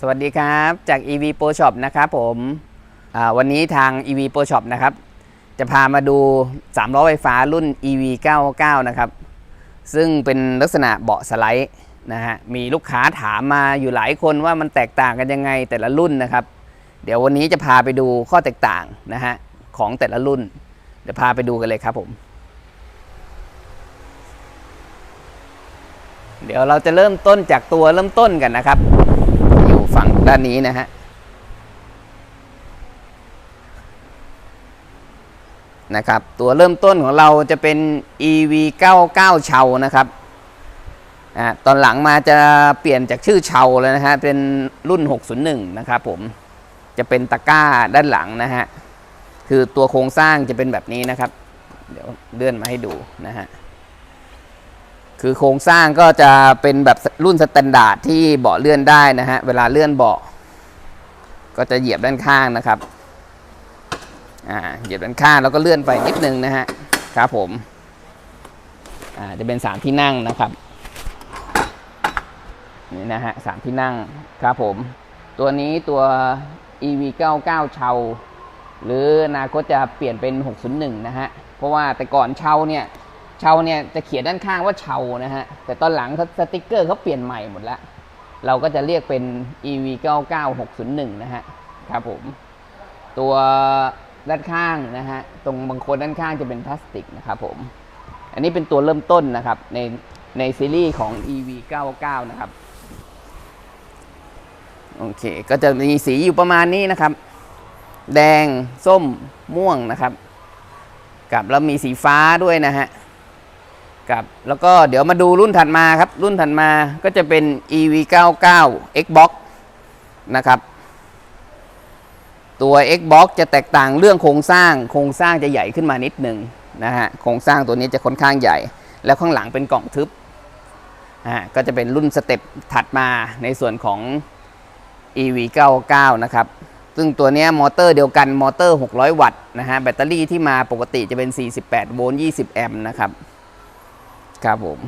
สวัสดีครับจาก EV Pro Shop นะครับผมวันนี้ทาง EV Pro Shop นะครับ จะพามาดู3ล้อไฟฟ้ารุ่น EV 99 นะครับ ซึ่งเป็นลักษณะเบาะสไลด์นะฮะมีลูกค้าถามมาอยู่หลายคนว่ามันแตกต่างกันยังไงแต่ละรุ่นนะครับ เดี๋ยววันนี้จะพาไปดูข้อแตกต่างนะฮะของแต่ละรุ่น เดี๋ยวพาไปดูกันเลยครับผม เดี๋ยวเราจะเริ่มต้นจากตัวเริ่มต้นกันนะครับ ฝั่งด้านนี้นะฮะนะครับตัวเริ่มต้นของเราจะเป็น EV 99เชานะครับอ่าตอนหลังมาจะเปลี่ยนจากชื่อเชาแล้วนะฮะเป็นรุ่น 601 นะครับผมจะเป็นตะกร้าด้านหลังนะฮะคือตัวโครงสร้างจะเป็นแบบนี้นะครับ เดี๋ยวเลื่อนมาให้ดูนะฮะ คือโครงสร้างก็จะเป็นแบบรุ่นสแตนดาร์ดที่เบาะเลื่อนได้นะฮะ เวลาเลื่อนเบาะก็จะเหยียบด้านข้างนะครับ อ่า เหยียบด้านข้างแล้วก็เลื่อนไปนิดนึงนะฮะ ครับผม อ่า จะเป็นสามที่นั่งนะครับ นี่นะฮะสามที่นั่งครับผม ตัวนี้ตัว EV 99เชาหรืออนาคตจะเปลี่ยนเป็น 601 นะฮะ เพราะว่าแต่ก่อนเชาเนี่ย เชาเนี่ยจะเขียนด้านข้างว่าเชานะฮะ แต่ตอนหลังสติกเกอร์เขาเปลี่ยนใหม่หมดแล้ว เราก็จะเรียกเป็น EV 99601 นะฮะ ครับผม ตัวด้านข้างนะฮะ ตรงบางคนด้านข้างจะเป็นพลาสติกนะครับผม อันนี้เป็นตัวเริ่มต้นนะครับ ในในซีรีส์ของ EV 99นะครับ โอเค ก็จะมีสีอยู่ประมาณนี้นะครับ แดง ส้ม ม่วงนะครับ กับแล้วมีสีฟ้าด้วยนะฮะ กับแล้วก็เดี๋ยวมาดูรุ่นถัดมาครับ รุ่นถัดมาก็จะเป็น EV 99 Xbox นะครับตัว Xbox จะแตกต่างเรื่องโครงสร้าง โครงสร้างจะใหญ่ขึ้นมานิดหนึ่งนะฮะโครงสร้างตัวนี้จะค่อนข้างใหญ่ แล้วข้างหลังเป็นกล่องทึบอ่าก็จะเป็นรุ่นสเต็ปถัดมาในส่วนของ EV 99 นะครับซึ่งตัวนี้มอเตอร์เดียวกันมอเตอร์ 600 วัตต์นะฮะแบตเตอรี่ที่มาปกติจะเป็น 48 โวลต์ 20 แอมป์นะครับ ครับผม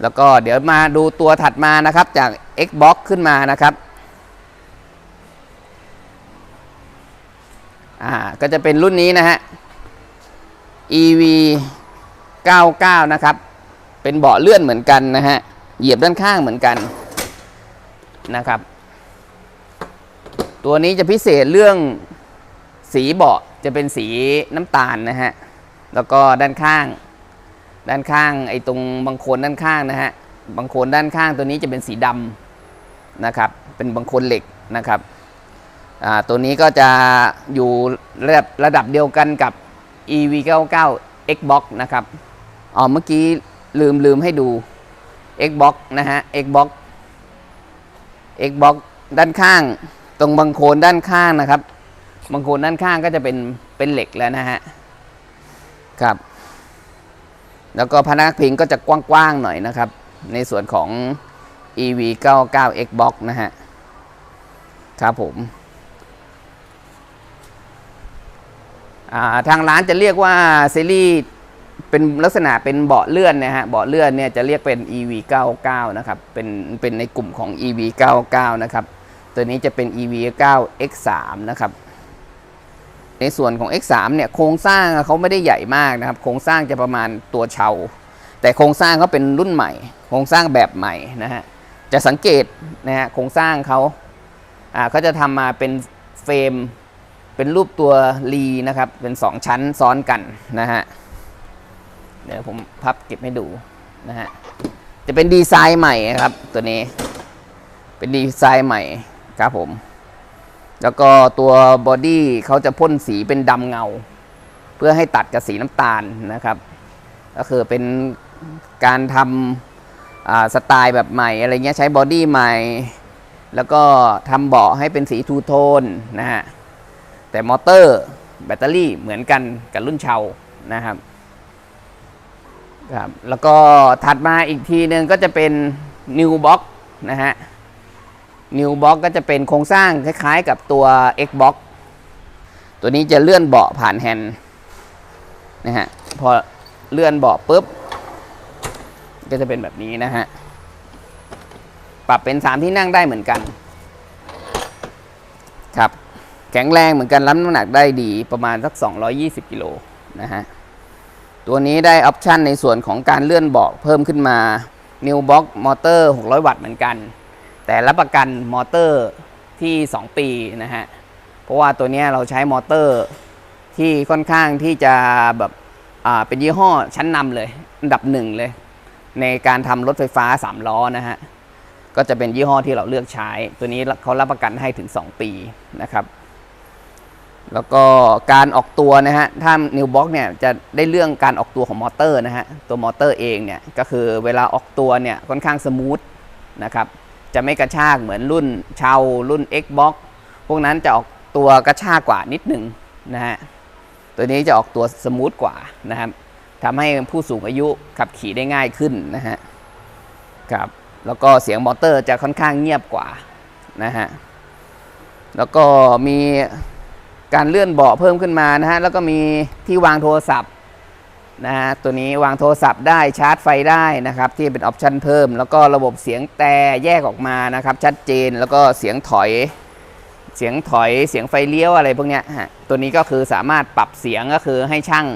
แล้วก็เดี๋ยวมาดูตัวถัดมานะครับจาก Xbox ขึ้นมานะครับอ่าก็จะเป็นรุ่นนี้นะฮะ EV 99 นะครับ เป็นเบาะเลื่อนเหมือนกันนะฮะ เหยียบด้านข้างเหมือนกันนะครับ ตัวนี้จะพิเศษเรื่องสีเบาะจะเป็นสีน้ำตาลนะฮะ แล้วก็ด้านข้าง ด้านข้างไอ้ตรงบางโคนด้านข้างนะฮะบางโคนด้านข้างตัวนี้จะเป็นสีดำนะครับ เป็นบางโคนเหล็กนะครับตัวนี้ก็จะอยู่ระดับระดับเดียวกันกับ EV 99 Xbox นะครับอ๋อเมื่อกี้ลืมลืมให้ดู Xbox นะฮะ Xbox Xbox ด้านข้างตรงบางโคนด้านข้างนะครับบางโคนด้านข้างก็จะเป็นเป็นเหล็กแล้วนะฮะครับ แล้วก็พนักพิงก็จะกว้างๆหน่อยนะครับ ในส่วนของ EV 99 Xbox นะฮะ ครับผมาทางร้านจะเรียกว่าซีรีส์เป็นลักษณะเป็นเบาะเลื่อนนะฮะ เบาะเลื่อนเนี่ยจะเรียกเป็น EV 99นะครับ เป็นเป็นในกลุ่มของ EV 99นะครับ ตัวนี้จะเป็น EV 9 X3 นะครับ ในส่วนของ X3 เนี่ยโครงสร้างเขาไม่ได้ใหญ่มากนะครับ โครงสร้างจะประมาณตัวเชาแต่โครงสร้างเขาเป็นรุ่นใหม่ โครงสร้างแบบใหม่นะฮะจะสังเกตนะฮะโครงสร้างเขาอ่าเขาจะทำมาเป็นเฟรม เป็นรูปตัวรีนะครับ เป็นสองชั้นซ้อนกันนะฮะเดี๋ยวผมพับเก็บให้ดูนะฮะจะเป็นดีไซน์ใหม่ครับตัวนี้ เป็นดีไซน์ใหม่ครับผม แล้วก็ตัวบอดี้เขาจะพ่นสีเป็นดำเงา เพื่อให้ตัดกับสีน้ำตาลนะครับ ก็คือเป็นการทำสไตล์แบบใหม่อะไรเงี้ยใช้บอดี้ใหม่ แล้วก็ทำเบาะให้เป็นสีทูโทนนะฮะแต่มอเตอร์แบตเตอรี่เหมือนกันกับรุ่นเชานะครับครับแล้วก็ถัดมาอีกทีหนึ่งก็จะเป็น New Box นะฮะ New Box ก็จะเป็นโครงสร้างคล้ายๆกับตัว Xbox ตัวนี้จะเลื่อนเบาะผ่านแฮนด์นะฮะพอเลื่อนเบาะปุ๊บ ก็จะเป็นแบบนี้นะฮะ ปรับเป็น 3 ที่นั่งได้เหมือนกัน ครับ แข็งแรงเหมือนกันรับน้ำหนักได้ดีประมาณสัก 220 กิโลนะฮะ ตัวนี้ได้ออปชันในส่วนของการเลื่อนเบาะเพิ่มขึ้นมา New Box มอเตอร์ 600 วัตต์เหมือนกัน แต่รับประกันมอเตอร์ที่ 2 ปีนะฮะ เพราะว่าตัวนี้เราใช้มอเตอร์ที่ค่อนข้างที่จะแบบเป็นยี่ห้อชั้นนำเลย อันดับหนึ่งเลย ในการทำรถไฟฟ้า 3 ล้อนะฮะ ก็จะเป็นยี่ห้อที่เราเลือกใช้ ตัวนี้เขารับประกันให้ถึง 2 ปีนะครับ แล้วก็การออกตัวนะฮะ ถ้า New Box เนี่ยจะได้เรื่องการออกตัวของมอเตอร์นะฮะ ตัวมอเตอร์เองเนี่ยก็คือเวลาออกตัวเนี่ยค่อนข้างสมูทนะครับ จะไม่กระชากเหมือนรุ่นเชารุ่น Xbox พวกนั้นจะออกตัวกระชากกว่านิดหนึ่งนะฮะตัวนี้จะออกตัวสมูทกว่านะครับทำให้ผู้สูงอายุขับขี่ได้ง่ายขึ้นนะฮะครับแล้วก็เสียงมอเตอร์จะค่อนข้างเงียบกว่านะฮะแล้วก็มีการเลื่อนเบาะเพิ่มขึ้นมานะฮะแล้วก็มีที่วางโทรศัพท์ นะฮะตัวนี้วางโทรศัพท์ได้ชาร์จไฟได้นะครับ ที่เป็นออปชันเพิ่ม แล้วก็ระบบเสียงแต่แยกออกมานะครับ ชัดเจนแล้วก็เสียงถอย เสียงถอยเสียงไฟเลี้ยวอะไรพวกเนี้ยฮะตัวนี้ก็คือสามารถปรับเสียงก็คือให้ช่าง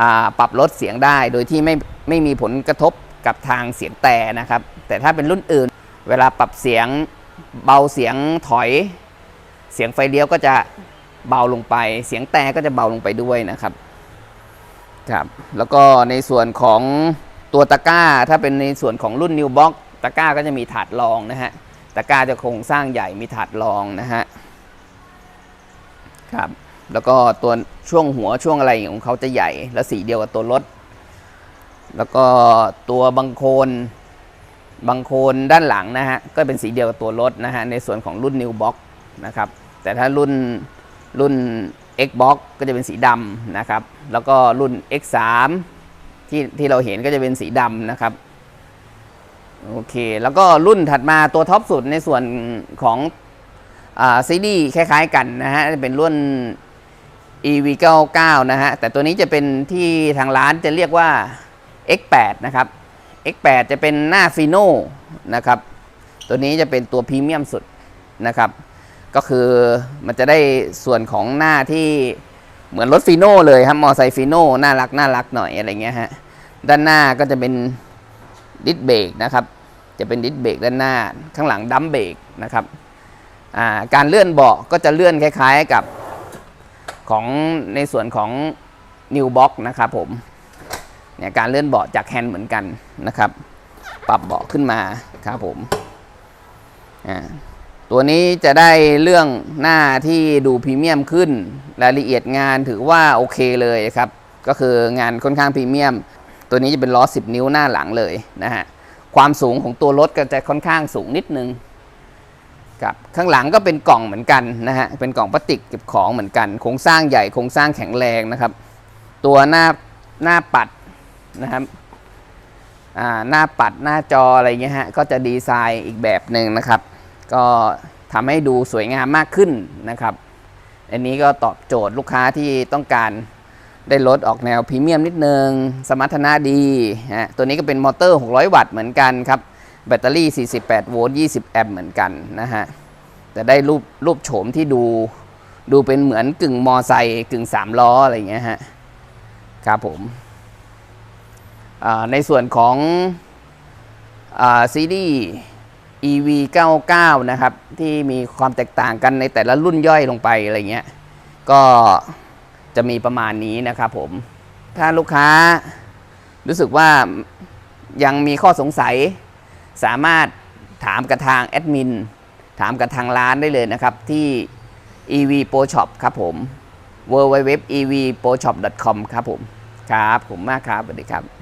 อ่าปรับลดเสียงได้ โดยที่ไม่ไม่มีผลกระทบกับทางเสียงแต่นะครับ แต่ถ้าเป็นรุ่นอื่น เวลาปรับเสียงเบาเสียงถอย เสียงไฟเลี้ยวก็จะเบาลงไป เสียงแต่ก็จะเบาลงไปด้วยนะครับ ครับแล้วก็ในส่วนของตัวตะกร้า ถ้าเป็นในส่วนของรุ่น New Box ตะกร้าก็จะมีถาดรองนะฮะตะกร้าจะโครงสร้างใหญ่มีถาดรองนะฮะครับแล้วก็ตัวช่วงหัวช่วงอะไรของเขาจะใหญ่และสีเดียวกับตัวรถ แล้วก็ตัวบังโคนบังโคนด้านหลังนะฮะก็เป็นสีเดียวกับตัวรถนะฮะในส่วนของรุ่น New Box นะครับแต่ถ้ารุ่นรุ่น Xbox ก็จะเป็นสีดำนะครับ แล้วก็รุ่น X3 ที่ที่เราเห็นก็จะเป็นสีดำนะครับโอเค แล้วก็รุ่นถัดมาตัวท็อปสุดในส่วนของซีดีคล้ายๆกันนะฮะจะเป็นรุ่น EV99 นะฮะ แต่ตัวนี้จะเป็นที่ทางร้านจะเรียกว่า X8 นะครับ X8 จะเป็นหน้าฟีโน่นะครับ ตัวนี้จะเป็นตัวพรีเมียมสุดนะครับ ก็คือมันจะได้ส่วนของหน้าที่เหมือนรถฟีโน่เลยครับมอไซค์ฟีโน่น่ารักน่ารักหน่อยอะไรเงี้ยฮะด้านหน้าก็จะเป็นดิสเบรกนะครับ จะเป็นดิสเบรกด้านหน้าข้างหลังดัมเบรกนะครับาการเลื่อนเบาะก็จะเลื่อนคล้าย ๆกับของในส่วนของ New Box นะครับผมเนี่ยการเลื่อนเบาะจากแฮนด์เหมือนกันนะครับ ปรับเบาะขึ้นมาครับผมอ่า ตัวนี้จะได้เรื่องหน้าที่ดูพรีเมียมขึ้น รายละเอียดงานถือว่าโอเคเลยครับ ก็คืองานค่อนข้างพรีเมียม ตัวนี้จะเป็นล้อ 10 นิ้วหน้าหลังเลยนะฮะ ความสูงของตัวรถก็จะค่อนข้างสูงนิดนึงครับข้างหลังก็เป็นกล่องเหมือนกันนะฮะ เป็นกล่องพลาสติกเก็บของเหมือนกัน โครงสร้างใหญ่ โครงสร้างแข็งแรงนะครับ ตัวหน้าหน้าปัดนะครับหน้าปัดหน้าจออะไรเงี้ยฮะ ก็จะดีไซน์อีกแบบหนึ่งนะครับ ก็ทำให้ดูสวยงามมากขึ้นนะครับ อันนี้ก็ตอบโจทย์ลูกค้าที่ต้องการได้รถออกแนวพรีเมียมนิดนึง สมรรถนะดีฮะตัวนี้ก็เป็นมอเตอร์ 600 วัตต์เหมือนกันครับ แบตเตอรี่ 48 โวลต์ 20 แอมป์เหมือนกันนะฮะ แต่ได้รูปรูปโฉมที่ดู ดูเป็นเหมือนกึ่งมอไซค์กึ่ง 3 ล้ออะไรอย่างเงี้ยฮะ ครับผม ในส่วนของซีดี EV 99 นะครับ ที่มีความแตกต่างกันในแต่ละรุ่นย่อยลงไปอะไรเงี้ยก็จะมีประมาณนี้นะครับผม ถ้าลูกค้ารู้สึกว่ายังมีข้อสงสัย สามารถถามกับทางแอดมินถามกับทางร้านได้เลยนะครับ ที่ EV Pro Shop ครับผม www.evproshop.com ครับผม ครับ ผมมากครับ สวัสดีครับ